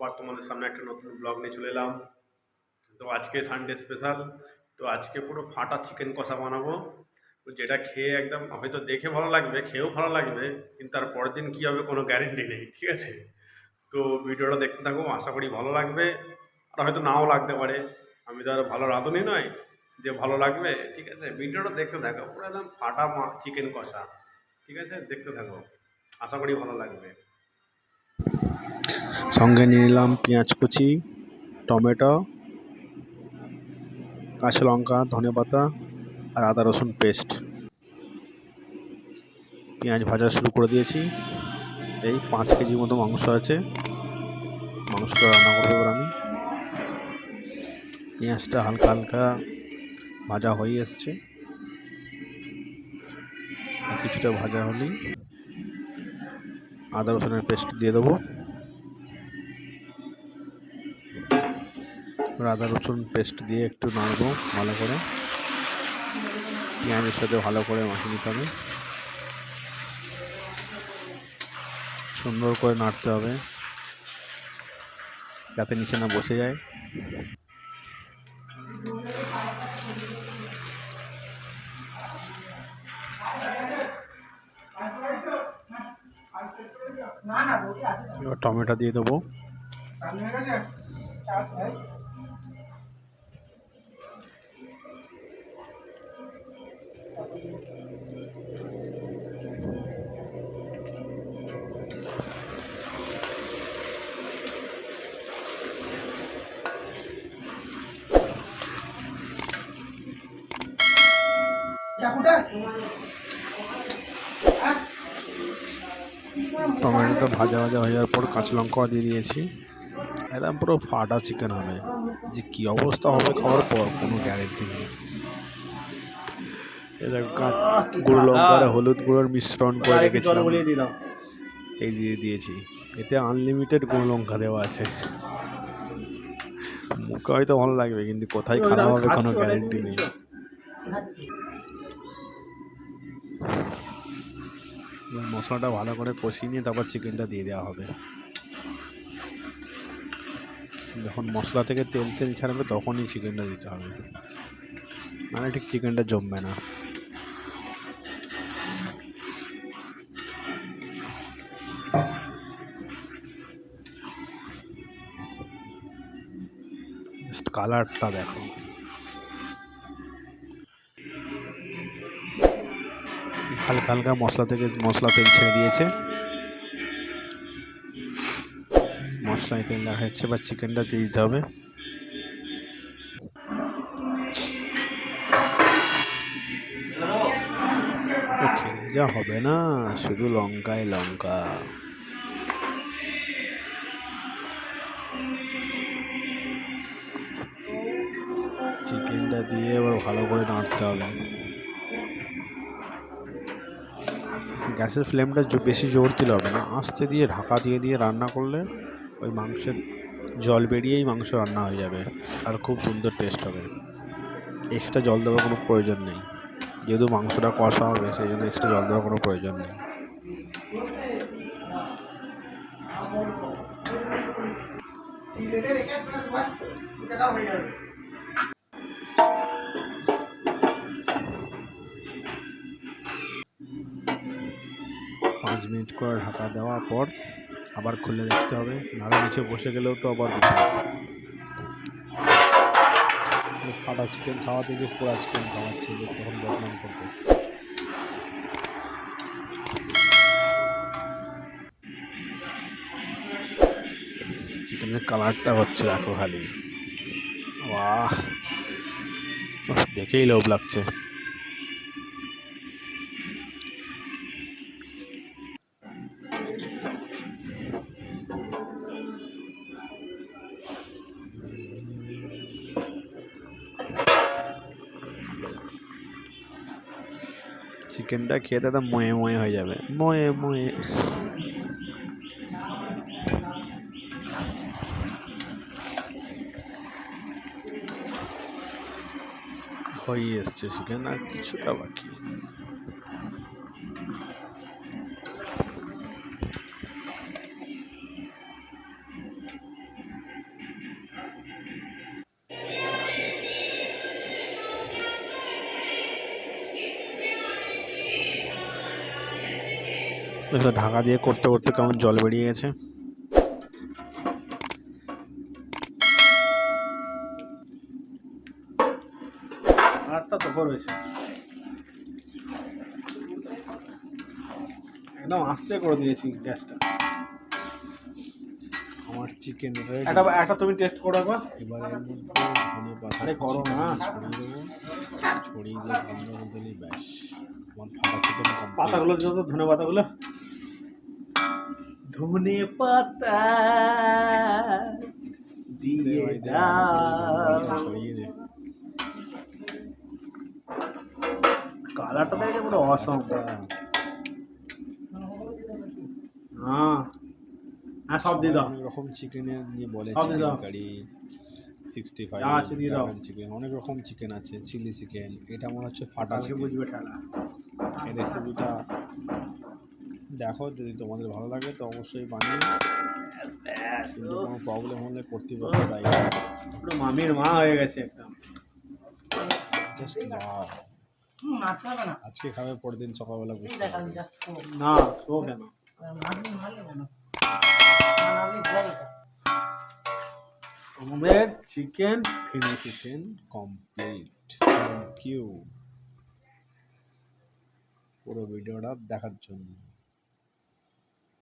আবার তোমাদের সামনে একটা নতুন ব্লগ নিয়ে চলে এলাম। তো আজকে সানডে স্পেশাল তো আজকে পুরো ফাটা চিকেন কষা বানাবো। যেটা খেয়ে একদম হয়তো দেখে ভালো লাগবে, খেয়েও ভালো লাগবে, কিন্তু তার পরের দিন কী হবে কোনো গ্যারেন্টি নেই, ঠিক আছে? তো ভিডিওটা দেখতে থাকো, আশা করি ভালো লাগবে। আর হয়তো নাও লাগতে পারে। আমি তো আর ভালো রাঁধুনি নয়, যে ভালো লাগবে, ঠিক আছে? ভিডিওটা দেখতে থাকো, পুরো একদম ফাটা চিকেন কষা, ঠিক আছে? দেখতে থাকো। আশা করি ভালো লাগবে। সঙ্গে নিয়ে নিলাম পেঁয়াজ কুচি, টমেটো, কাঁচা লঙ্কা, ধনে পাতা আর আদা রসুন পেস্ট পেঁয়াজ ভাজা শুরু করে দিয়েছি। এই পাঁচ কেজি মতো মাংস আছে। মাংসটা রান্না করব এবার আমি। পেঁয়াজটা হালকা হালকা ভাজা হয়ে এসছে। কিছুটা ভাজা হলেই আদা রসুনের পেস্ট দিয়ে দেবো। আদা রসুন পেস্ট দিয়ে একটু নাড়বো ভালো করে। পেঁয়াজের সাথে ভালো করে মাখিয়ে নিতে হবে। সুন্দর করে নাড়তে হবে যাতে নিচে না বসে যায়। টমেটো দিয়ে দেবো। টমেটোটা ভাজা ভাজা হয়ে যাওয়ার পর কাঁচা লঙ্কাও দিয়ে দিয়েছি। একদম পুরো ফাটা চিকেন হবে। যে কি অবস্থা হবে খাওয়ার পর কোনো গ্যারেন্টি নেই। গুঁড়ো লঙ্কা আর হলুদ গুঁড়োর মিশ্রণ করে রেখেছিলাম। এই দিয়ে দিয়েছি। এতে আনলিমিটেড গুঁড়ো লঙ্কা দেওয়া আছে। মুখে হয়তো ভালো লাগবে কিন্তু কোথায় খাওয়া হবে কোনো গ্যারেন্টি নেই। এবার মশলাটা ভালো করে কষিয়ে নিয়ে তারপর চিকেনটা দিয়ে দেওয়া হবে। যখন মশলা থেকে তেল তেল ছাড়বে তখনই চিকেনটা দিতে হবে। মানে ঠিক চিকেনটা জমবে না। কালারটা দেখো। হালকা হালকা মশলা থেকে মশলা তেল ছেড়ে দিয়েছে। মশলায় তেল দেখা যাচ্ছে বা চিকেনটা দিয়ে দিতে হবে। যা হবে না, শুধু লঙ্কায় লঙ্কা। চিকেনটা দিয়ে এবার ভালো করে নাড়তে হবে। গ্যাসের ফ্লেমটা বেশি জোর দিলে হবে না। আস্তে দিয়ে ঢাকা দিয়ে দিয়ে রান্না করলে ওই মাংসের জল বেরিয়েই মাংস রান্না হয়ে যাবে আর খুব সুন্দর টেস্ট হবে। এক্সট্রা জল দেওয়ার কোনো প্রয়োজন নেই। যেহেতু মাংসটা কষা হবে, সেই জন্য এক্সট্রা জল দেওয়ার কোনো প্রয়োজন নেই। মিনিট করে ঢাকা দেওয়ার পর আবার খুলে দেখতে হবে। নাড়া নিচে বসে গেলেও তো আবার ফাটা চিকেন খাওয়া থেকে পোড়া চিকেন খাওয়াচ্ছে তখন বদনাম করবে। চিকেনের কালারটা হচ্ছে দেখো খালি। বাহ, দেখেই লোভ লাগছে। চিকেনটা খেতে তো ময়ে ময়ে হয়ে যাবে। ময়ে ময়ে। হয়ে এসছে চিকেন আর কিছুটা বাকি। দেখো ঢাকা দিয়ে করতে করতে কেমন জল বেরিয়ে গেছে? আটটা তো রয়েছে একদম আস্তে করে দিয়েছি গ্যাসটা। আমার চিকেন একটা একটা তুমি টেস্ট করো একবার এবার মধ্যে ধনে পাতা আরে করো না। ছড়িয়ে দেবো। ছড়িয়ে দিয়ে ব্যাস। পাতাগুলো যত ধনে পাতাগুলো। ধনে পাতা দিয়ে কালারটা দেখে পুরো অসম হ্যাঁ। হ্যাঁ সব দিয়ে দাও। অনেক রকম চিকেনের নিয়ে বলে সব দিয়ে চিকেন দাও। কারি সিক্সটি ফাইভ। চিকেন অনেক রকম চিকেন আছে চিলি চিকেন এটা মনে হচ্ছে ফাটা বুঝবে ঠেলা এই রেসিপিটা দেখো যদি তোমাদের ভালো লাগে তো অবশ্যই বানিয়ে কিন্তু কোনো প্রবলেম হলে কর্তৃপক্ষ দায়ী। পুরো মামির মা হয়ে গেছে একদম। আজকে খাবে পরের দিন সকালবেলা পারবে। না তো কেন। আমাদের chicken finish chicken complete thank you পুরো ভিডিওটা দেখার জন্য।